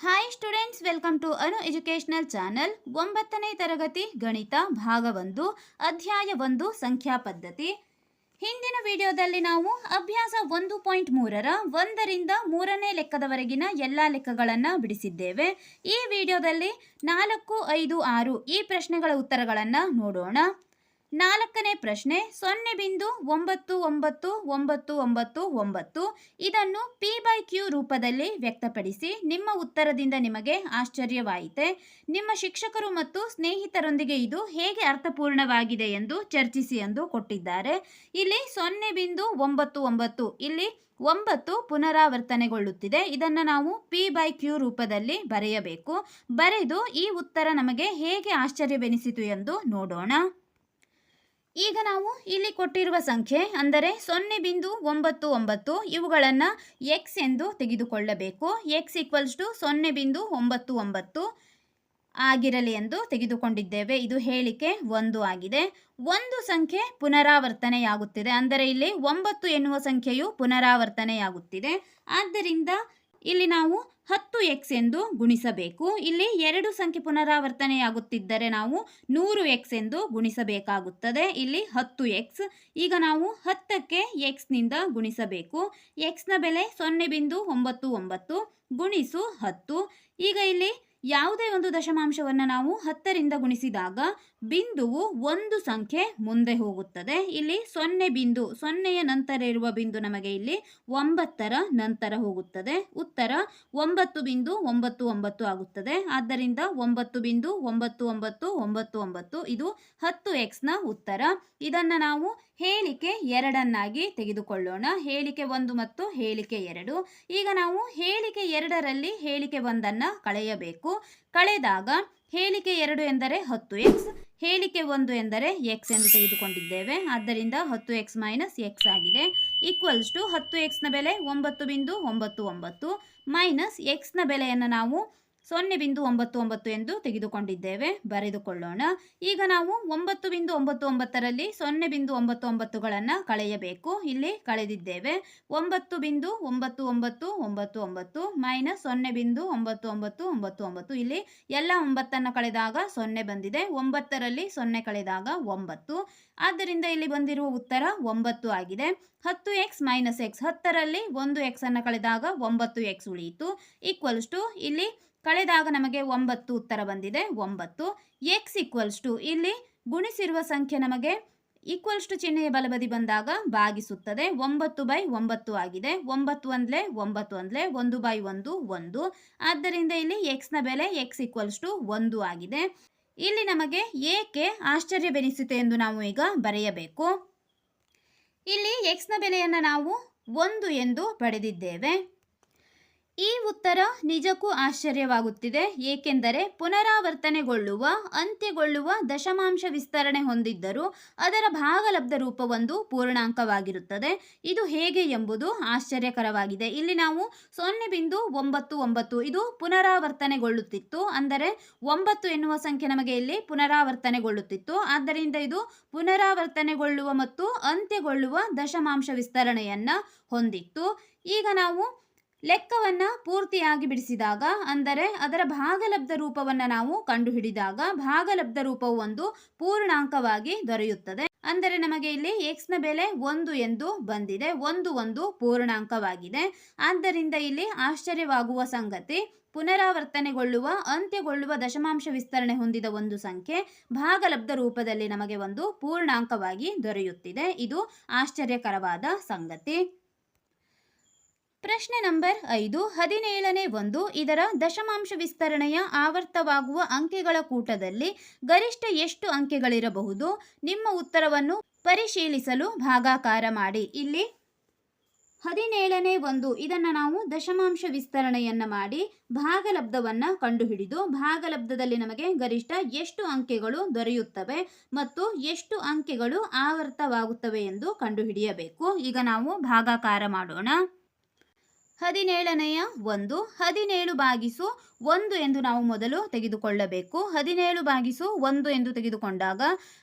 Hi students welcome to Anu educational channel ಒಂಬತ್ತನೇ ತರಗತಿ ಗಣಿತ ಭಾಗ ಒಂದು ಅಧ್ಯಾಯ ಒಂದು, ಸಂಖ್ಯಾ ಪದ್ಧತಿ. ಹಿಂದಿನ ವಿಡಿಯೋದಲ್ಲಿ ನಾವು ಅಭ್ಯಾಸ ಒಂದು ಪಾಯಿಂಟ್ ಮೂರರ ಒಂದರಿಂದ ಮೂರನೇ ಲೆಕ್ಕದವರೆಗಿನ ಎಲ್ಲ ಲೆಕ್ಕಗಳನ್ನು ಬಿಡಿಸಿದ್ದೇವೆ. ಈ ವಿಡಿಯೋದಲ್ಲಿ ನಾಲ್ಕು, ಐದು, ಆರು ಈ ಪ್ರಶ್ನೆಗಳ ಉತ್ತರಗಳನ್ನು ನೋಡೋಣ. ನಾಲ್ಕನೇ ಪ್ರಶ್ನೆ ಸೊನ್ನೆ ಬಿಂದು ಒಂಬತ್ತು ಒಂಬತ್ತು ಒಂಬತ್ತು ಒಂಬತ್ತು ಒಂಬತ್ತು. ಇದನ್ನು ಪಿ ಬೈ ಕ್ಯೂ ರೂಪದಲ್ಲಿ ವ್ಯಕ್ತಪಡಿಸಿ ನಿಮ್ಮ ಉತ್ತರದಿಂದ ನಿಮಗೆ ಆಶ್ಚರ್ಯವಾಯಿತೆ. ನಿಮ್ಮ ಶಿಕ್ಷಕರು ಮತ್ತು ಸ್ನೇಹಿತರೊಂದಿಗೆ ಇದು ಹೇಗೆ ಅರ್ಥಪೂರ್ಣವಾಗಿದೆ ಎಂದು ಚರ್ಚಿಸಿ ಎಂದು ಕೊಟ್ಟಿದ್ದಾರೆ. ಇಲ್ಲಿ ಸೊನ್ನೆ ಬಿಂದು ಒಂಬತ್ತು ಒಂಬತ್ತು, ಇಲ್ಲಿ ಒಂಬತ್ತು ಪುನರಾವರ್ತನೆಗೊಳ್ಳುತ್ತಿದೆ. ಇದನ್ನು ನಾವು ಪಿ ಬೈ ಕ್ಯೂ ರೂಪದಲ್ಲಿ ಬರೆಯಬೇಕು. ಬರೆದು ಈ ಉತ್ತರ ನಮಗೆ ಹೇಗೆ ಆಶ್ಚರ್ಯವೆನಿಸಿತು ಎಂದು ನೋಡೋಣ. ಈಗ ನಾವು ಇಲ್ಲಿ ಕೊಟ್ಟಿರುವ ಸಂಖ್ಯೆ ಅಂದರೆ ಸೊನ್ನೆ ಬಿಂದು ಒಂಬತ್ತು ಒಂಬತ್ತು ಇವುಗಳನ್ನು ಎಕ್ಸ್ ಎಂದು ತೆಗೆದುಕೊಳ್ಳಬೇಕು. ಎಕ್ಸ್ ಈಕ್ವಲ್ಸ್ ಟು ಸೊನ್ನೆ ಬಿಂದು ಒಂಬತ್ತು ಒಂಬತ್ತು ಆಗಿರಲಿ ಎಂದು ತೆಗೆದುಕೊಂಡಿದ್ದೇವೆ. ಇದು ಹೇಳಿಕೆ ಒಂದು ಆಗಿದೆ. ಒಂದು ಸಂಖ್ಯೆ ಪುನರಾವರ್ತನೆಯಾಗುತ್ತಿದೆ. ಅಂದರೆ ಇಲ್ಲಿ ಒಂಬತ್ತು ಎನ್ನುವ ಸಂಖ್ಯೆಯು ಪುನರಾವರ್ತನೆಯಾಗುತ್ತಿದೆ. ಆದ್ದರಿಂದ ಇಲ್ಲಿ ನಾವು ಹತ್ತು ಎಕ್ಸ್ ಎಂದು ಗುಣಿಸಬೇಕು. ಇಲ್ಲಿ ಎರಡು ಸಂಖ್ಯೆ ಪುನರಾವರ್ತನೆಯಾಗುತ್ತಿದ್ದರೆ ನಾವು ನೂರು ಎಕ್ಸ್ ಎಂದು ಗುಣಿಸಬೇಕಾಗುತ್ತದೆ. ಇಲ್ಲಿ ಹತ್ತು ಎಕ್ಸ್ ಈಗ ನಾವು ಹತ್ತಕ್ಕೆ ಎಕ್ಸ್ನಿಂದ ಗುಣಿಸಬೇಕು. ಎಕ್ಸ್ನ ಬೆಲೆ ಸೊನ್ನೆ ಬಿಂದು ಒಂಬತ್ತು ಒಂಬತ್ತು ಗುಣಿಸು ಹತ್ತು. ಈಗ ಇಲ್ಲಿ ಯಾವುದೇ ಒಂದು ದಶಮಾಂಶವನ್ನು ನಾವು ಹತ್ತರಿಂದ ಗುಣಿಸಿದಾಗ ಬಿಂದುವು ಒಂದು ಸಂಖ್ಯೆ ಮುಂದೆ ಹೋಗುತ್ತದೆ. ಇಲ್ಲಿ ಸೊನ್ನೆ ಬಿಂದು, ಸೊನ್ನೆಯ ನಂತರ ಇರುವ ಬಿಂದು ನಮಗೆ ಇಲ್ಲಿ ಒಂಬತ್ತರ ನಂತರ ಹೋಗುತ್ತದೆ. ಉತ್ತರ ಒಂಬತ್ತು ಬಿಂದು ಒಂಬತ್ತು ಒಂಬತ್ತು ಆಗುತ್ತದೆ. ಆದ್ದರಿಂದ ಒಂಬತ್ತು ಬಿಂದು ಒಂಬತ್ತು ಒಂಬತ್ತು ಒಂಬತ್ತು ಒಂಬತ್ತು, ಇದು ಹತ್ತು ಎಕ್ಸ್ನ ಉತ್ತರ. ಇದನ್ನು ನಾವು ಹೇಳಿಕೆ ಎರಡನ್ನಾಗಿ ತೆಗೆದುಕೊಳ್ಳೋಣ. ಹೇಳಿಕೆ ಒಂದು ಮತ್ತು ಹೇಳಿಕೆ ಎರಡು. ಈಗ ನಾವು ಹೇಳಿಕೆ ಎರಡರಲ್ಲಿ ಹೇಳಿಕೆ ಒಂದನ್ನು ಕಳೆಯಬೇಕು. ಕಳೆದಾಗ ಹೇಳಿಕೆ ಎರಡು ಎಂದರೆ ಹತ್ತು ಎಕ್ಸ್ ಹೇಳಿಕೆ ಒಂದು ಎಂದರೆ ಎಕ್ಸ್ ಎಂದು ತೆಗೆದುಕೊಂಡಿದ್ದೇವೆ. ಆದ್ದರಿಂದ ಹತ್ತು ಎಕ್ಸ್ ಮೈನಸ್ ಎಕ್ಸ್ ಆಗಿದೆ. ಈಕ್ವಲ್ಸ್ ಟು ಹತ್ತು ಎಕ್ಸ್ನ ಬೆಲೆ ಒಂಬತ್ತು ಬಿಂದು ಒಂಬತ್ತು ಒಂಬತ್ತು ಮೈನಸ್ ಎಕ್ಸ್ನ ಬೆಲೆಯನ್ನು ನಾವು ಸೊನ್ನೆ ಬಿಂದು ಒಂಬತ್ತು ಒಂಬತ್ತು ಎಂದು ತೆಗೆದುಕೊಂಡಿದ್ದೇವೆ. ಬರೆದುಕೊಳ್ಳೋಣ. ಈಗ ನಾವು ಒಂಬತ್ತು ಬಿಂದು ಒಂಬತ್ತು ಒಂಬತ್ತರಲ್ಲಿ ಸೊನ್ನೆ ಬಿಂದು ಒಂಬತ್ತು ಒಂಬತ್ತುಗಳನ್ನು ಕಳೆಯಬೇಕು. ಇಲ್ಲಿ ಕಳೆದಿದ್ದೇವೆ. ಒಂಬತ್ತು ಬಿಂದು ಒಂಬತ್ತು ಒಂಬತ್ತು ಒಂಬತ್ತು ಒಂಬತ್ತು ಮೈನಸ್ ಸೊನ್ನೆ ಬಿಂದು ಒಂಬತ್ತು ಒಂಬತ್ತು ಒಂಬತ್ತು ಒಂಬತ್ತು. ಇಲ್ಲಿ ಎಲ್ಲ ಒಂಬತ್ತನ್ನು ಕಳೆದಾಗ ಸೊನ್ನೆ ಬಂದಿದೆ. ಒಂಬತ್ತರಲ್ಲಿ ಸೊನ್ನೆ ಕಳೆದಾಗ ಒಂಬತ್ತು. ಆದ್ದರಿಂದ ಇಲ್ಲಿ ಬಂದಿರುವ ಉತ್ತರ ಒಂಬತ್ತು ಆಗಿದೆ. ಹತ್ತು ಎಕ್ಸ್ ಮೈನಸ್ ಎಕ್ಸ್ ಹತ್ತರಲ್ಲಿ ಒಂದು ಎಕ್ಸನ್ನು ಕಳೆದಾಗ ಒಂಬತ್ತು ಎಕ್ಸ್ ಉಳಿಯಿತು. ಈಕ್ವಲ್ಸ್ ಟು ಇಲ್ಲಿ ಕಳೆದಾಗ ನಮಗೆ ಒಂಬತ್ತು ಉತ್ತರ ಬಂದಿದೆ. ಒಂಬತ್ತು. ಎಕ್ಸ್ ಈಕ್ವಲ್ಸ್ ಟು ಇಲ್ಲಿ ಗುಣಿಸಿರುವ ಸಂಖ್ಯೆ ನಮಗೆ ಈಕ್ವಲ್ಸ್ ಟು ಚಿಹ್ನೆಯ ಬಲಬದಿ ಬಂದಾಗ ಭಾಗಿಸುತ್ತದೆ ಒಂಬತ್ತು ಬೈ ಒಂಬತ್ತು ಆಗಿದೆ. ಒಂಬತ್ತು ಒಂದ್ಲೆ ಒಂಬತ್ತು ಒಂದ್ಲೆ ಒಂದು ಬೈ ಒಂದು ಒಂದು. ಆದ್ದರಿಂದ ಇಲ್ಲಿ ಎಕ್ಸ್ನ ಬೆಲೆ ಎಕ್ಸ್ ಈಕ್ವಲ್ಸ್ ಟು ಒಂದು ಆಗಿದೆ. ಇಲ್ಲಿ ನಮಗೆ ಏಕೆ ಆಶ್ಚರ್ಯವೆನಿಸಿತು ಎಂದು ನಾವು ಈಗ ಬರೆಯಬೇಕು. ಇಲ್ಲಿ ಎಕ್ಸ್ನ ಬೆಲೆಯನ್ನು ನಾವು ಒಂದು ಎಂದು ಪಡೆದಿದ್ದೇವೆ. ಈ ಉತ್ತರ ನಿಜಕ್ಕೂ ಆಶ್ಚರ್ಯವಾಗುತ್ತಿದೆ, ಏಕೆಂದರೆ ಪುನರಾವರ್ತನೆಗೊಳ್ಳುವ, ಅಂತ್ಯಗೊಳ್ಳುವ ದಶಮಾಂಶ ವಿಸ್ತರಣೆ ಹೊಂದಿದ್ದರೂ ಅದರ ಭಾಗಲಬ್ಧ ರೂಪವೊಂದು ಪೂರ್ಣಾಂಕವಾಗಿರುತ್ತದೆ. ಇದು ಹೇಗೆ ಎಂಬುದು ಆಶ್ಚರ್ಯಕರವಾಗಿದೆ. ಇಲ್ಲಿ ನಾವು ಸೊನ್ನೆ ಬಿಂದು ಒಂಬತ್ತು ಒಂಬತ್ತು, ಇದು ಪುನರಾವರ್ತನೆಗೊಳ್ಳುತ್ತಿತ್ತು, ಅಂದರೆ ಒಂಬತ್ತು ಎನ್ನುವ ಸಂಖ್ಯೆ ನಮಗೆ ಇಲ್ಲಿ ಪುನರಾವರ್ತನೆಗೊಳ್ಳುತ್ತಿತ್ತು. ಆದ್ದರಿಂದ ಇದು ಪುನರಾವರ್ತನೆಗೊಳ್ಳುವ ಮತ್ತು ಅಂತ್ಯಗೊಳ್ಳುವ ದಶಮಾಂಶ ವಿಸ್ತರಣೆಯನ್ನು ಹೊಂದಿತ್ತು. ಈಗ ನಾವು ಲೆಕ್ಕವನ್ನು ಪೂರ್ತಿಯಾಗಿ ಬಿಡಿಸಿದಾಗ, ಅಂದರೆ ಅದರ ಭಾಗಲಬ್ಧ ರೂಪವನ್ನು ನಾವು ಕಂಡುಹಿಡಿದಾಗ, ಭಾಗಲಬ್ಧ ರೂಪವು ಒಂದು ಪೂರ್ಣಾಂಕವಾಗಿ ದೊರೆಯುತ್ತದೆ. ಅಂದರೆ ನಮಗೆ ಇಲ್ಲಿ ಎಕ್ಸ್ನ ಬೆಲೆ ಒಂದು ಎಂದು ಬಂದಿದೆ. ಒಂದು ಒಂದು ಪೂರ್ಣಾಂಕವಾಗಿದೆ. ಆದ್ದರಿಂದ ಇಲ್ಲಿ ಆಶ್ಚರ್ಯವಾಗುವ ಸಂಗತಿ, ಪುನರಾವರ್ತನೆಗೊಳ್ಳುವ, ಅಂತ್ಯಗೊಳ್ಳುವ ದಶಮಾಂಶ ವಿಸ್ತರಣೆ ಹೊಂದಿದ ಒಂದು ಸಂಖ್ಯೆ, ಭಾಗಲಬ್ಧ ರೂಪದಲ್ಲಿ ನಮಗೆ ಒಂದು ಪೂರ್ಣಾಂಕವಾಗಿ ದೊರೆಯುತ್ತಿದೆ. ಇದು ಆಶ್ಚರ್ಯಕರವಾದ ಸಂಗತಿ. ಪ್ರಶ್ನೆ ನಂಬರ್ ಐದು, ಹದಿನೇಳನೇ ಒಂದು, ಇದರ ದಶಮಾಂಶ ವಿಸ್ತರಣೆಯ ಆವರ್ತವಾಗುವ ಅಂಕೆಗಳ ಕೂಟದಲ್ಲಿ ಗರಿಷ್ಠ ಎಷ್ಟು ಅಂಕೆಗಳಿರಬಹುದು? ನಿಮ್ಮ ಉತ್ತರವನ್ನು ಪರಿಶೀಲಿಸಲು ಭಾಗಾಕಾರ ಮಾಡಿ. ಇಲ್ಲಿ ಹದಿನೇಳನೇ ಒಂದು, ಇದನ್ನು ನಾವು ದಶಮಾಂಶ ವಿಸ್ತರಣೆಯನ್ನು ಮಾಡಿ ಭಾಗಲಬ್ಧವನ್ನು ಕಂಡುಹಿಡಿದು, ಭಾಗಲಬ್ಧದಲ್ಲಿ ನಮಗೆ ಗರಿಷ್ಠ ಎಷ್ಟು ಅಂಕೆಗಳು ದೊರೆಯುತ್ತವೆ ಮತ್ತು ಎಷ್ಟು ಅಂಕೆಗಳು ಆವರ್ತವಾಗುತ್ತವೆ ಎಂದು ಕಂಡುಹಿಡಿಯಬೇಕು. ಈಗ ನಾವು ಭಾಗಾಕಾರ ಮಾಡೋಣ. ಹದಿನೇಳನೆಯ ಒಂದು, ಹದಿನೇಳು ಬಾಗಿಸು ಒಂದು ಎಂದು ನಾವು ಮೊದಲು ತೆಗೆದುಕೊಳ್ಳಬೇಕು. ಹದಿನೇಳು ಬಾಗಿಸು ಒಂದು ಎಂದು ತೆಗೆದುಕೊಂಡಾಗ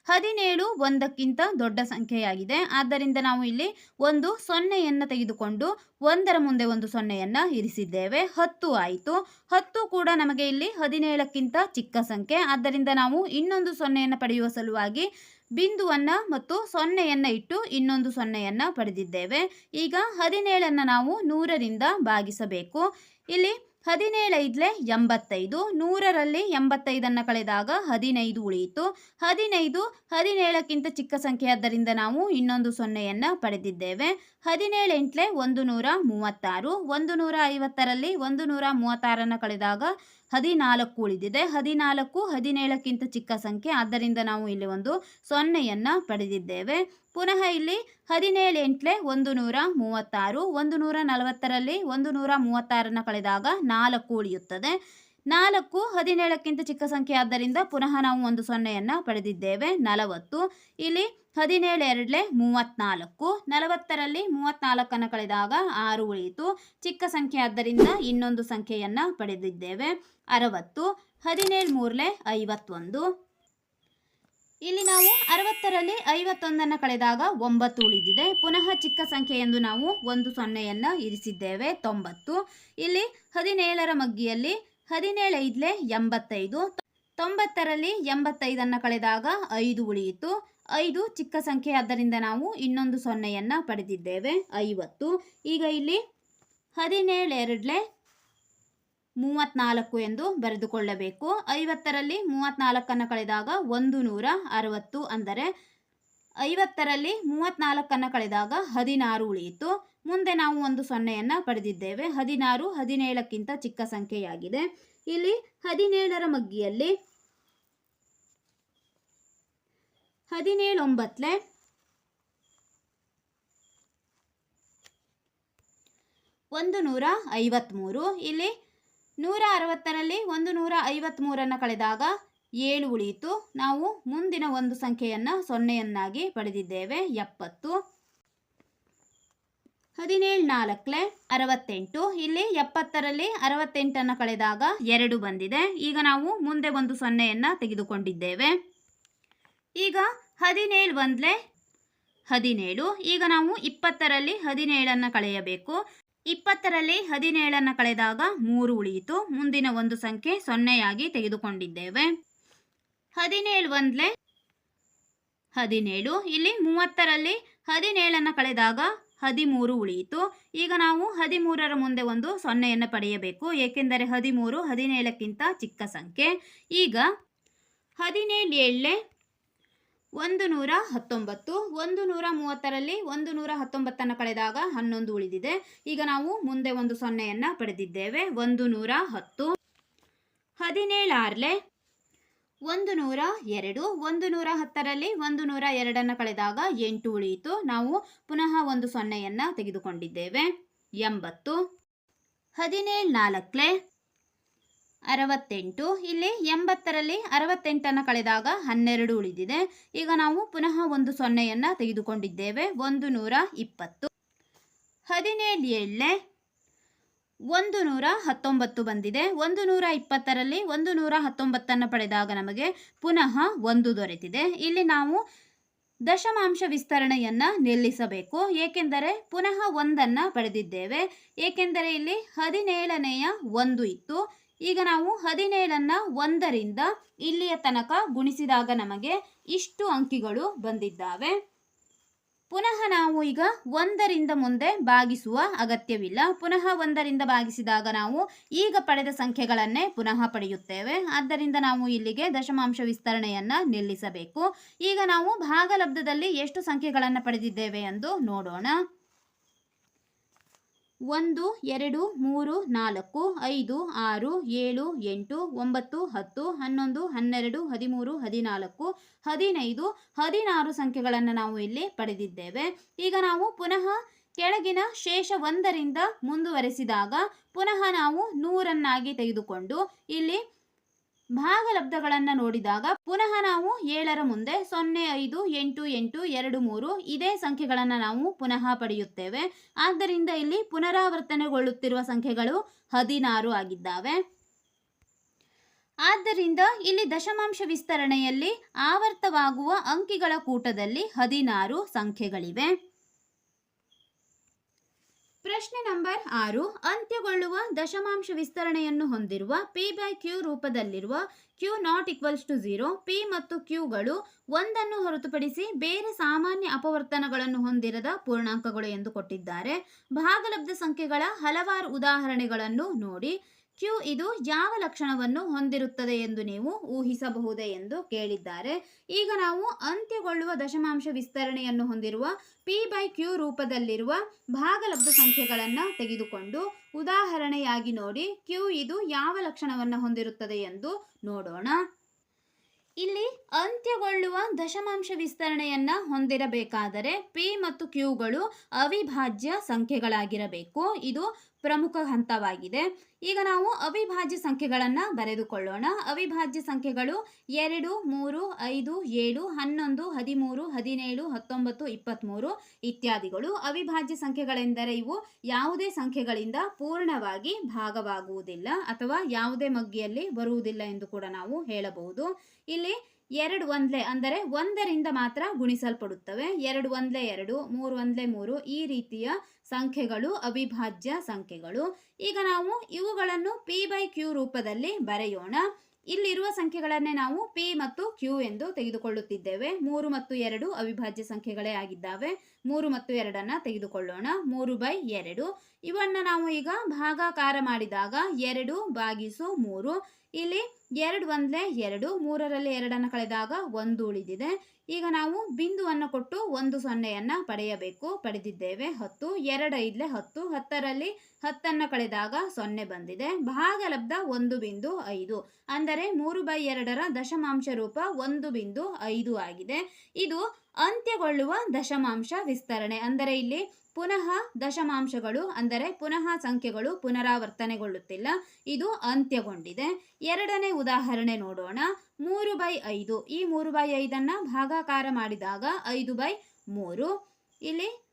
ಹದಿನೇಳು ಒಂದಕ್ಕಿಂತ ದೊಡ್ಡ ಸಂಖ್ಯೆಯಾಗಿದೆ. ಆದ್ದರಿಂದ ನಾವು ಇಲ್ಲಿ ಒಂದು ಸೊನ್ನೆಯನ್ನು ತೆಗೆದುಕೊಂಡು ಒಂದರ ಮುಂದೆ ಒಂದು ಸೊನ್ನೆಯನ್ನು ಇರಿಸಿದ್ದೇವೆ. ಹತ್ತು ಆಯಿತು. ಹತ್ತು ಕೂಡ ನಮಗೆ ಇಲ್ಲಿ ಹದಿನೇಳಕ್ಕಿಂತ ಚಿಕ್ಕ ಸಂಖ್ಯೆ. ಆದ್ದರಿಂದ ನಾವು ಇನ್ನೊಂದು ಸೊನ್ನೆಯನ್ನು ಪಡೆಯುವ ಸಲುವಾಗಿ ಬಿಂದುವನ್ನು ಮತ್ತು ಸೊನ್ನೆಯನ್ನು ಇಟ್ಟು ಇನ್ನೊಂದು ಸೊನ್ನೆಯನ್ನು ಪಡೆದಿದ್ದೇವೆ. ಈಗ ಹದಿನೇಳನ್ನು ನಾವು ನೂರರಿಂದ ಭಾಗಿಸಬೇಕು. ಇಲ್ಲಿ ಹದಿನೇಳೈದ್ಲೆ ಎಂಬತ್ತೈದು, ನೂರರಲ್ಲಿ ಎಂಬತ್ತೈದನ್ನು ಕಳೆದಾಗ ಹದಿನೈದು ಉಳಿಯಿತು. ಹದಿನೈದು, ಹದಿನೇಳಕ್ಕಿಂತ ಚಿಕ್ಕ ಸಂಖ್ಯೆಯಾದ್ದರಿಂದ ನಾವು ಇನ್ನೊಂದು ಸೊನ್ನೆಯನ್ನು ಪಡೆದಿದ್ದೇವೆ. ಹದಿನೇಳೆಂಟ್ಲೆ ಒಂದು ನೂರ ಮೂವತ್ತಾರು ಒಂದು ನೂರ ಐವತ್ತರಲ್ಲಿ ಒಂದು ನೂರ ಮೂವತ್ತಾರನ್ನು ಕಳೆದಾಗ ಹದಿನಾಲ್ಕು ಉಳಿದಿದೆ. ಹದಿನಾಲ್ಕು ಹದಿನೇಳಕ್ಕಿಂತ ಚಿಕ್ಕ ಸಂಖ್ಯೆ. ಆದ್ದರಿಂದ ನಾವು ಇಲ್ಲಿ ಒಂದು ಸೊನ್ನೆಯನ್ನು ಪಡೆದಿದ್ದೇವೆ. ಪುನಃ ಇಲ್ಲಿ ಹದಿನೇಳೆಂಟ್ಲೆ ಒಂದು ನೂರ ಮೂವತ್ತಾರು ಒಂದು ನೂರ ನಲವತ್ತರಲ್ಲಿ ಒಂದು ನೂರ ಮೂವತ್ತಾರನ್ನು ಕಳೆದಾಗ ನಾಲ್ಕು ಉಳಿಯುತ್ತದೆ. ನಾಲ್ಕು ಹದಿನೇಳಕ್ಕಿಂತ ಚಿಕ್ಕ ಸಂಖ್ಯೆ. ಆದ್ದರಿಂದ ಪುನಃ ನಾವು ಒಂದು ಸೊನ್ನೆಯನ್ನು ಪಡೆದಿದ್ದೇವೆ. ನಲವತ್ತು. ಇಲ್ಲಿ ಹದಿನೇಳು ಎರಡಲೆ ಮೂವತ್ನಾಲ್ಕು, ನಲವತ್ತರಲ್ಲಿ ಮೂವತ್ನಾಲ್ಕನ್ನು ಕಳೆದಾಗ ಆರು ಉಳಿಯಿತು. ಚಿಕ್ಕ ಸಂಖ್ಯೆ ಆದ್ದರಿಂದ ಇನ್ನೊಂದು ಸಂಖ್ಯೆಯನ್ನು ಪಡೆದಿದ್ದೇವೆ. ಅರವತ್ತು ಹದಿನೇಳು ಮೂರಲೆ ಐವತ್ತೊಂದು. ಇಲ್ಲಿ ನಾವು ಅರವತ್ತರಲ್ಲಿ ಐವತ್ತೊಂದನ್ನು ಕಳೆದಾಗ ಒಂಬತ್ತು ಉಳಿದಿದೆ. ಪುನಃ ಚಿಕ್ಕ ಸಂಖ್ಯೆ ಎಂದು ನಾವು ಒಂದು ಸೊನ್ನೆಯನ್ನು ಇರಿಸಿದ್ದೇವೆ, ತೊಂಬತ್ತು. ಇಲ್ಲಿ ಹದಿನೇಳರ ಮಗ್ಗಿಯಲ್ಲಿ ಹದಿನೇಳು ಐದ್ಲೆ ಎಂಬತ್ತೈದು, ತೊಂಬತ್ತರಲ್ಲಿ ಎಂಬತ್ತೈದನ್ನು ಕಳೆದಾಗ ಐದು ಉಳಿಯಿತು. ಐದು ಚಿಕ್ಕ ಸಂಖ್ಯೆ ಆದ್ದರಿಂದ ನಾವು ಇನ್ನೊಂದು ಸೊನ್ನೆಯನ್ನು ಪಡೆದಿದ್ದೇವೆ. ಐವತ್ತು. ಈಗ ಇಲ್ಲಿ ಹದಿನೇಳು ಎರಡಲೆ ಮೂವತ್ನಾಲ್ಕು ಎಂದು ಬರೆದುಕೊಳ್ಳಬೇಕು. ಐವತ್ತರಲ್ಲಿ ಮೂವತ್ನಾಲ್ಕನ್ನು ಕಳೆದಾಗ ಒಂದು ನೂರ ಅರವತ್ತು ಅಂದರೆ ಐವತ್ತರಲ್ಲಿ ಮೂವತ್ನಾಲ್ಕನ್ನು ಕಳೆದಾಗ ಹದಿನಾರು ಉಳಿಯಿತು. ಮುಂದೆ ನಾವು ಒಂದು ಸೊನ್ನೆಯನ್ನು ಪಡೆದಿದ್ದೇವೆ. ಹದಿನಾರು, ಹದಿನೇಳಕ್ಕಿಂತ ಚಿಕ್ಕ ಸಂಖ್ಯೆಯಾಗಿದೆ. ಇಲ್ಲಿ ಹದಿನೇಳರ ಮಗ್ಗಿಯಲ್ಲಿ ಹದಿನೇಳು ಒಂಬತ್ತಲೆ ಒಂದು ನೂರ ಐವತ್ತ್ಮೂರು ಇಲ್ಲಿ ನೂರ ಅರವತ್ತರಲ್ಲಿ ಒಂದು ನೂರ ಐವತ್ತ್ಮೂರನ್ನು ಕಳೆದಾಗ ಏಳು ಉಳಿಯಿತು. ನಾವು ಮುಂದಿನ ಒಂದು ಸಂಖ್ಯೆಯನ್ನು ಸೊನ್ನೆಯನ್ನಾಗಿ ಪಡೆದಿದ್ದೇವೆ. ಎಪ್ಪತ್ತು. ಹದಿನೇಳು ನಾಲ್ಕಲೆ ಅರವತ್ತೆಂಟು. ಇಲ್ಲಿ ಎಪ್ಪತ್ತರಲ್ಲಿ ಅರವತ್ತೆಂಟನ್ನು ಕಳೆದಾಗ ಎರಡು ಬಂದಿದೆ. ಈಗ ನಾವು ಮುಂದೆ ಒಂದು ಸೊನ್ನೆಯನ್ನು ತೆಗೆದುಕೊಂಡಿದ್ದೇವೆ. ಈಗ ಹದಿನೇಳು ಒಂದ್ಲೆ ಹದಿನೇಳು. ಈಗ ನಾವು ಇಪ್ಪತ್ತರಲ್ಲಿ ಹದಿನೇಳನ್ನು ಕಳೆಯಬೇಕು. ಇಪ್ಪತ್ತರಲ್ಲಿ ಹದಿನೇಳನ್ನು ಕಳೆದಾಗ ಮೂರು ಉಳಿಯಿತು. ಮುಂದಿನ ಒಂದು ಸಂಖ್ಯೆ ಸೊನ್ನೆಯಾಗಿ ತೆಗೆದುಕೊಂಡಿದ್ದೇವೆ. ಹದಿನೇಳು ಒಂದ್ಲೆ ಹದಿನೇಳು. ಇಲ್ಲಿ ಮೂವತ್ತರಲ್ಲಿ ಹದಿನೇಳನ್ನು ಕಳೆದಾಗ ಹದಿಮೂರು ಉಳಿಯಿತು. ಈಗ ನಾವು ಹದಿಮೂರರ ಮುಂದೆ ಒಂದು ಸೊನ್ನೆಯನ್ನು ಪಡೆಯಬೇಕು. ಏಕೆಂದರೆ ಹದಿಮೂರು ಹದಿನೇಳಕ್ಕಿಂತ ಚಿಕ್ಕ ಸಂಖ್ಯೆ. ಈಗ ಹದಿನೇಳು ಏಳಲೆ ಒಂದು ನೂರ ಹತ್ತೊಂಬತ್ತು, ಒಂದು ನೂರ ಮೂವತ್ತರಲ್ಲಿ ಒಂದು ನೂರ ಹತ್ತೊಂಬತ್ತನ್ನು ಕಳೆದಾಗ ಹನ್ನೊಂದು ಉಳಿದಿದೆ. ಈಗ ನಾವು ಮುಂದೆ ಒಂದು ಸೊನ್ನೆಯನ್ನು ಪಡೆದಿದ್ದೇವೆ. ಒಂದು ನೂರ ಹತ್ತು, ಹದಿನೇಳಾರ್ಲೆ, ಒಂದು ನೂರ ಎರಡು, ಒಂದು ನೂರ ಹತ್ತರಲ್ಲಿ ಒಂದು ನೂರ ಎರಡನ್ನು ಕಳೆದಾಗ ಎಂಟು ಉಳಿಯಿತು. ನಾವು ಪುನಃ ಒಂದು ಸೊನ್ನೆಯನ್ನು ತೆಗೆದುಕೊಂಡಿದ್ದೇವೆ. ಎಂಬತ್ತು, ಹದಿನೇಳು ನಾಲ್ಕಲೆ ಅರವತ್ತೆಂಟು, ಇಲ್ಲಿ ಎಂಬತ್ತರಲ್ಲಿ ಅರವತ್ತೆಂಟನ್ನು ಕಳೆದಾಗ ಹನ್ನೆರಡು ಉಳಿದಿದೆ. ಈಗ ನಾವು ಪುನಃ ಒಂದು ಸೊನ್ನೆಯನ್ನು ತೆಗೆದುಕೊಂಡಿದ್ದೇವೆ. ಒಂದು ನೂರ ಇಪ್ಪತ್ತು. ಹದಿನೇಳು ಏಳೆ ಒಂದು ನೂರ ಹತ್ತೊಂಬತ್ತು ಬಂದಿದೆ. ಒಂದು ನೂರ ಇಪ್ಪತ್ತರಲ್ಲಿ ಒಂದು ನೂರ ಹತ್ತೊಂಬತ್ತನ್ನು ಪಡೆದಾಗ ನಮಗೆ ಪುನಃ ಒಂದು ದೊರೆತಿದೆ. ಇಲ್ಲಿ ನಾವು ದಶಮಾಂಶ ವಿಸ್ತರಣೆಯನ್ನು ನಿಲ್ಲಿಸಬೇಕು. ಏಕೆಂದರೆ ಪುನಃ ಒಂದನ್ನು ಪಡೆದಿದ್ದೇವೆ. ಏಕೆಂದರೆ ಇಲ್ಲಿ ಹದಿನೇಳನೆಯ ಒಂದು ಇತ್ತು. ಈಗ ನಾವು ಹದಿನೇಳನ್ನು ಒಂದರಿಂದ ಇಲ್ಲಿಯ ತನಕ ಗುಣಿಸಿದಾಗ ನಮಗೆ ಇಷ್ಟು ಅಂಕಿಗಳು ಬಂದಿದ್ದಾವೆ. ಪುನಃ ನಾವು ಈಗ ಒಂದರಿಂದ ಮುಂದೆ ಭಾಗಿಸುವ ಅಗತ್ಯವಿಲ್ಲ. ಪುನಃ ಒಂದರಿಂದ ಭಾಗಿಸಿದಾಗ ನಾವು ಈಗ ಪಡೆದ ಸಂಖ್ಯೆಗಳನ್ನೇ ಪುನಃ ಪಡೆಯುತ್ತೇವೆ. ಆದ್ದರಿಂದ ನಾವು ಇಲ್ಲಿಗೆ ದಶಮಾಂಶ ವಿಸ್ತರಣೆಯನ್ನು ನಿಲ್ಲಿಸಬೇಕು. ಈಗ ನಾವು ಭಾಗಲಬ್ಧದಲ್ಲಿ ಎಷ್ಟು ಸಂಖ್ಯೆಗಳನ್ನು ಪಡೆದಿದ್ದೇವೆ ಎಂದು ನೋಡೋಣ. ಒಂದು, ಎರಡು, ಮೂರು, ನಾಲ್ಕು, ಐದು, ಆರು, ಏಳು, ಎಂಟು, ಒಂಬತ್ತು, ಹತ್ತು, ಹನ್ನೊಂದು, ಹನ್ನೆರಡು, ಹದಿಮೂರು, ಹದಿನಾಲ್ಕು, ಹದಿನೈದು, ಹದಿನಾರು ಸಂಖ್ಯೆಗಳನ್ನು ನಾವು ಇಲ್ಲಿ ಪಡೆದಿದ್ದೇವೆ. ಈಗ ನಾವು ಪುನಃ ಕೆಳಗಿನ ಶೇಷ ಒಂದರಿಂದ ಮುಂದುವರೆಸಿದಾಗ ಪುನಃ ನಾವು ನೂರನ್ನಾಗಿ ತೆಗೆದುಕೊಂಡು ಇಲ್ಲಿ ಭಾಗಲಬ್ಧಗಳನ್ನು ನೋಡಿದಾಗ ಪುನಃ ನಾವು ಏಳರ ಮುಂದೆ ಸೊನ್ನೆ ಐದು ಎಂಟು ಎಂಟು ಎರಡು ಮೂರು ಇದೇ ಸಂಖ್ಯೆಗಳನ್ನು ನಾವು ಪುನಃ ಪಡೆಯುತ್ತೇವೆ. ಆದ್ದರಿಂದ ಇಲ್ಲಿ ಪುನರಾವರ್ತನೆಗೊಳ್ಳುತ್ತಿರುವ ಸಂಖ್ಯೆಗಳು ಹದಿನಾರು ಆಗಿದ್ದಾವೆ. ಆದ್ದರಿಂದ ಇಲ್ಲಿ ದಶಮಾಂಶ ವಿಸ್ತರಣೆಯಲ್ಲಿ ಆವರ್ತವಾಗುವ ಅಂಕಿಗಳ ಕೂಟದಲ್ಲಿ ಹದಿನಾರು ಸಂಖ್ಯೆಗಳಿವೆ. ಪ್ರಶ್ನೆ ನಂಬರ್ ಆರು, ಅಂತ್ಯಗೊಳ್ಳುವ ದಶಮಾಂಶ ವಿಸ್ತರಣೆಯನ್ನು ಹೊಂದಿರುವ P by Q ರೂಪದಲ್ಲಿರುವ q not equals to zero p ಮತ್ತು ಕ್ಯೂಗಳು ಒಂದನ್ನು ಹೊರತುಪಡಿಸಿ ಬೇರೆ ಸಾಮಾನ್ಯ ಅಪವರ್ತನಗಳನ್ನು ಹೊಂದಿರದ ಪೂರ್ಣಾಂಕಗಳು ಎಂದು ಕೊಟ್ಟಿದ್ದಾರೆ. ಭಾಗಲಬ್ಧ ಸಂಖ್ಯೆಗಳ ಹಲವಾರು ಉದಾಹರಣೆಗಳನ್ನು ನೋಡಿ. ಕ್ಯೂ ಇದು ಯಾವ ಲಕ್ಷಣವನ್ನು ಹೊಂದಿರುತ್ತದೆ ಎಂದು ನೀವು ಊಹಿಸಬಹುದೇ ಎಂದು ಕೇಳಿದ್ದಾರೆ. ಈಗ ನಾವು ಅಂತ್ಯಗೊಳ್ಳುವ ದಶಮಾಂಶ ವಿಸ್ತರಣೆಯನ್ನು ಹೊಂದಿರುವ ಪಿ ಬೈ ಕ್ಯೂ ರೂಪದಲ್ಲಿರುವ ಭಾಗಲಬ್ಧ ಸಂಖ್ಯೆಗಳನ್ನು ತೆಗೆದುಕೊಂಡು ಉದಾಹರಣೆಯಾಗಿ ನೋಡಿ ಕ್ಯೂ ಇದು ಯಾವ ಲಕ್ಷಣವನ್ನು ಹೊಂದಿರುತ್ತದೆ ಎಂದು ನೋಡೋಣ. ಇಲ್ಲಿ ಅಂತ್ಯಗೊಳ್ಳುವ ದಶಮಾಂಶ ವಿಸ್ತರಣೆಯನ್ನು ಹೊಂದಿರಬೇಕಾದರೆ ಪಿ ಮತ್ತು ಕ್ಯೂಗಳು ಅವಿಭಾಜ್ಯ ಸಂಖ್ಯೆಗಳಾಗಿರಬೇಕು. ಇದು ಪ್ರಮುಖ ಹಂತವಾಗಿದೆ. ಈಗ ನಾವು ಅವಿಭಾಜ್ಯ ಸಂಖ್ಯೆಗಳನ್ನು ಬರೆದುಕೊಳ್ಳೋಣ. ಅವಿಭಾಜ್ಯ ಸಂಖ್ಯೆಗಳು ಎರಡು, ಮೂರು, ಐದು, ಏಳು, ಹನ್ನೊಂದು, ಹದಿಮೂರು, ಹದಿನೇಳು, ಹತ್ತೊಂಬತ್ತು ಇಪ್ಪತ್ತ್ಮೂರು ಇತ್ಯಾದಿಗಳು. ಅವಿಭಾಜ್ಯ ಸಂಖ್ಯೆಗಳೆಂದರೆ ಇವು ಯಾವುದೇ ಸಂಖ್ಯೆಗಳಿಂದ ಪೂರ್ಣವಾಗಿ ಭಾಗವಾಗುವುದಿಲ್ಲ ಅಥವಾ ಯಾವುದೇ ಮಗ್ಗಿಯಲ್ಲಿ ಬರುವುದಿಲ್ಲ ಎಂದು ಕೂಡ ನಾವು ಹೇಳಬಹುದು. ಇಲ್ಲಿ ಎರಡು ಒಂದ್ಲೆ ಅಂದರೆ ಒಂದರಿಂದ ಮಾತ್ರ ಗುಣಿಸಲ್ಪಡುತ್ತವೆ. ಎರಡು ಒಂದ್ಲೆ ಎರಡು, ಮೂರು ಒಂದ್ಲೆ ಮೂರು ಈ ರೀತಿಯ ಸಂಖ್ಯೆಗಳು, ಅವಿಭಾಜ್ಯ ಸಂಖ್ಯೆಗಳು. ಈಗ ನಾವು ಇವುಗಳನ್ನು ಪಿ ಬೈ ಕ್ಯೂ ರೂಪದಲ್ಲಿ ಬರೆಯೋಣ. ಇಲ್ಲಿರುವ ಸಂಖ್ಯೆಗಳನ್ನೇ ನಾವು ಪಿ ಮತ್ತು ಕ್ಯೂ ಎಂದು ತೆಗೆದುಕೊಳ್ಳುತ್ತಿದ್ದೇವೆ. ಮೂರು ಮತ್ತು ಎರಡು ಅವಿಭಾಜ್ಯ ಸಂಖ್ಯೆಗಳೇ ಆಗಿದ್ದಾವೆ. ಮೂರು ಮತ್ತು ಎರಡನ್ನು ತೆಗೆದುಕೊಳ್ಳೋಣ. ಮೂರು ಬೈ ಎರಡು. ಇವನ್ನು ನಾವು ಈಗ ಭಾಗಾಕಾರ ಮಾಡಿದಾಗ ಎರಡು ಬಾಗಿಸು ಮೂರು. ಇಲ್ಲಿ ಎರಡು ಒಂದ್ಲೆ ಎರಡು, ಮೂರರಲ್ಲಿ ಎರಡನ್ನು ಕಳೆದಾಗ ಒಂದು ಉಳಿದಿದೆ. ಈಗ ನಾವು ಬಿಂದುವನ್ನು ಕೊಟ್ಟು ಒಂದು ಸೊನ್ನೆಯನ್ನು ಪಡೆಯಬೇಕು. ಪಡೆದಿದ್ದೇವೆ ಹತ್ತು, ಎರಡ ಐದ್ಲೆ ಹತ್ತು, ಹತ್ತರಲ್ಲಿ ಹತ್ತನ್ನು ಕಳೆದಾಗ ಸೊನ್ನೆ ಬಂದಿದೆ. ಭಾಗಲಬ್ಧ ಒಂದು ಬಿಂದು ಐದು, ಅಂದರೆ ಮೂರು ಬೈ ಎರಡರ ದಶಮಾಂಶ ರೂಪ ಒಂದು ಬಿಂದು ಐದು ಆಗಿದೆ. ಇದು ಅಂತ್ಯಗೊಳ್ಳುವ ದಶಮಾಂಶ ವಿಸ್ತರಣೆ. ಅಂದರೆ ಇಲ್ಲಿ ಪುನಃ ದಶಮಾಂಶಗಳು, ಅಂದರೆ ಪುನಃ ಸಂಖ್ಯೆಗಳು ಪುನರಾವರ್ತನೆಗೊಳ್ಳುತ್ತಿಲ್ಲ. ಇದು ಅಂತ್ಯಗೊಂಡಿದೆ. ಎರಡನೇ ಉದಾಹರಣೆ ನೋಡೋಣ. ಮೂರು ಬೈ ಐದು. ಈ ಮೂರು ಬೈ ಐದನ್ನು ಭಾಗಾಕಾರ ಮಾಡಿದಾಗ ಐದು ಬೈ ಮೂರು. ಇಲ್ಲಿ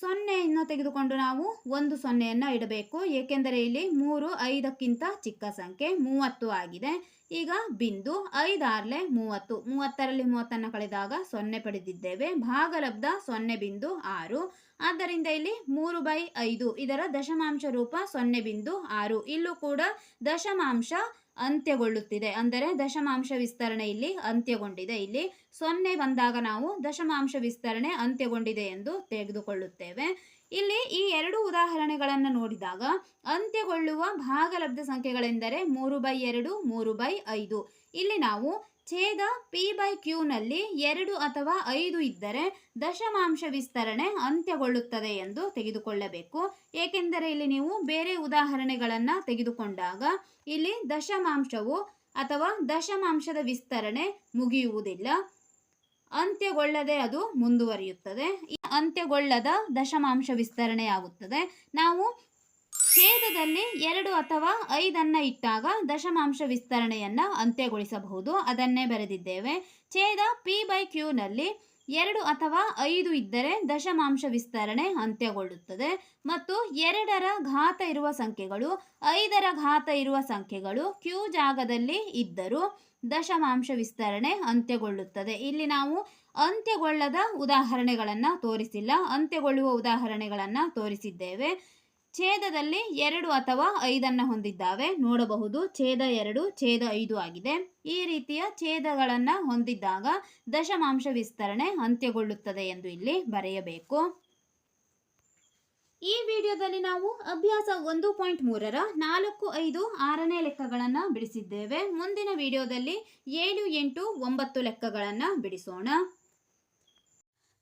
ಸೊನ್ನೆಯನ್ನು ತೆಗೆದುಕೊಂಡು ನಾವು ಒಂದು ಸೊನ್ನೆಯನ್ನು ಇಡಬೇಕು. ಏಕೆಂದರೆ ಇಲ್ಲಿ ಮೂರು ಐದಕ್ಕಿಂತ ಚಿಕ್ಕ ಸಂಖ್ಯೆ ಮೂವತ್ತು ಆಗಿದೆ. ಈಗ ಬಿಂದು ಐದಾರ್ಲೆ ಮೂವತ್ತು. ಮೂವತ್ತರಲ್ಲಿ ಮೂವತ್ತನ್ನು ಕಳೆದಾಗ ಸೊನ್ನೆ ಪಡೆದಿದ್ದೇವೆ. ಭಾಗಲಬ್ಧ ಸೊನ್ನೆ ಬಿಂದು ಆರು. ಆದ್ದರಿಂದ ಇಲ್ಲಿ ಮೂರು ಬೈ ಐದು. ಇದರ ದಶಮಾಂಶ ರೂಪ ಸೊನ್ನೆ ಬಿಂದು ಆರು. ಇಲ್ಲೂ ಕೂಡ ದಶಮಾಂಶ ಅಂತ್ಯಗೊಳ್ಳುತ್ತಿದೆ. ಅಂದರೆ ದಶಮಾಂಶ ವಿಸ್ತರಣೆ ಇಲ್ಲಿ ಅಂತ್ಯಗೊಂಡಿದೆ. ಇಲ್ಲಿ ಸೊನ್ನೆ ಬಂದಾಗ ನಾವು ದಶಮಾಂಶ ವಿಸ್ತರಣೆ ಅಂತ್ಯಗೊಂಡಿದೆ ಎಂದು ತೆಗೆದುಕೊಳ್ಳುತ್ತೇವೆ. ಇಲ್ಲಿ ಈ ಎರಡು ಉದಾಹರಣೆಗಳನ್ನು ನೋಡಿದಾಗ ಅಂತ್ಯಗೊಳ್ಳುವ ಭಾಗಲಬ್ಧ ಸಂಖ್ಯೆಗಳೆಂದರೆ ಮೂರು ಬೈ ಎರಡು, ಮೂರು ಬೈ ಐದು. ಇಲ್ಲಿ ನಾವು ಛೇದ ಪಿ ಬೈ ಕ್ಯೂನಲ್ಲಿ ಎರಡು ಅಥವಾ ಐದು ಇದ್ದರೆ ದಶಮಾಂಶ ವಿಸ್ತರಣೆ ಅಂತ್ಯಗೊಳ್ಳುತ್ತದೆ ಎಂದು ತೆಗೆದುಕೊಳ್ಳಬೇಕು. ಏಕೆಂದರೆ ಇಲ್ಲಿ ನೀವು ಬೇರೆ ಉದಾಹರಣೆಗಳನ್ನು ತೆಗೆದುಕೊಂಡಾಗ ಇಲ್ಲಿ ದಶಮಾಂಶವು ಅಥವಾ ದಶಮಾಂಶದ ವಿಸ್ತರಣೆ ಮುಗಿಯುವುದಿಲ್ಲ. ಅಂತ್ಯಗೊಳ್ಳದೆ ಅದು ಮುಂದುವರಿಯುತ್ತದೆ. ಈ ಅಂತ್ಯಗೊಳ್ಳದ ದಶಮಾಂಶ ವಿಸ್ತರಣೆಯಾಗುತ್ತದೆ. ನಾವು ಛೇದದಲ್ಲಿ ಎರಡು ಅಥವಾ ಐದನ್ನು ಇಟ್ಟಾಗ ದಶಮಾಂಶ ವಿಸ್ತರಣೆಯನ್ನ ಅಂತ್ಯಗೊಳಿಸಬಹುದು. ಅದನ್ನೇ ಬರೆದಿದ್ದೇವೆ. ಛೇದ ಪಿ ಬೈ ಕ್ಯೂನಲ್ಲಿ ಎರಡು ಅಥವಾ ಐದು ಇದ್ದರೆ ದಶಮಾಂಶ ವಿಸ್ತರಣೆ ಅಂತ್ಯಗೊಳ್ಳುತ್ತದೆ. ಮತ್ತು ಎರಡರ ಘಾತ ಇರುವ ಸಂಖ್ಯೆಗಳು, ಐದರ ಘಾತ ಇರುವ ಸಂಖ್ಯೆಗಳು ಕ್ಯೂ ಜಾಗದಲ್ಲಿ ಇದ್ದರೂ ದಶಮಾಂಶ ವಿಸ್ತರಣೆ ಅಂತ್ಯಗೊಳ್ಳುತ್ತದೆ. ಇಲ್ಲಿ ನಾವು ಅಂತ್ಯಗೊಳ್ಳದ ಉದಾಹರಣೆಗಳನ್ನು ತೋರಿಸಿಲ್ಲ. ಅಂತ್ಯಗೊಳ್ಳುವ ಉದಾಹರಣೆಗಳನ್ನು ತೋರಿಸಿದ್ದೇವೆ. ಛೇದದಲ್ಲಿ ಎರಡು ಅಥವಾ ಐದನ್ನು ಹೊಂದಿದ್ದಾವೆ. ನೋಡಬಹುದು, ಛೇದ ಎರಡು, ಛೇದ ಐದು ಆಗಿದೆ. ಈ ರೀತಿಯ ಛೇದಗಳನ್ನು ಹೊಂದಿದ್ದಾಗ ದಶಮಾಂಶ ವಿಸ್ತರಣೆ ಅಂತ್ಯಗೊಳ್ಳುತ್ತದೆ ಎಂದು ಇಲ್ಲಿ ಬರೆಯಬೇಕು. ಈ ವಿಡಿಯೋದಲ್ಲಿ ನಾವು ಅಭ್ಯಾಸ ಒಂದು ಪಾಯಿಂಟ್ ಮೂರರ ನಾಲ್ಕು, ಐದು, ಆರನೇ ಲೆಕ್ಕಗಳನ್ನು ಬಿಡಿಸಿದ್ದೇವೆ. ಮುಂದಿನ ವಿಡಿಯೋದಲ್ಲಿ ಏಳು, ಎಂಟು, ಒಂಬತ್ತು ಲೆಕ್ಕಗಳನ್ನು ಬಿಡಿಸೋಣ.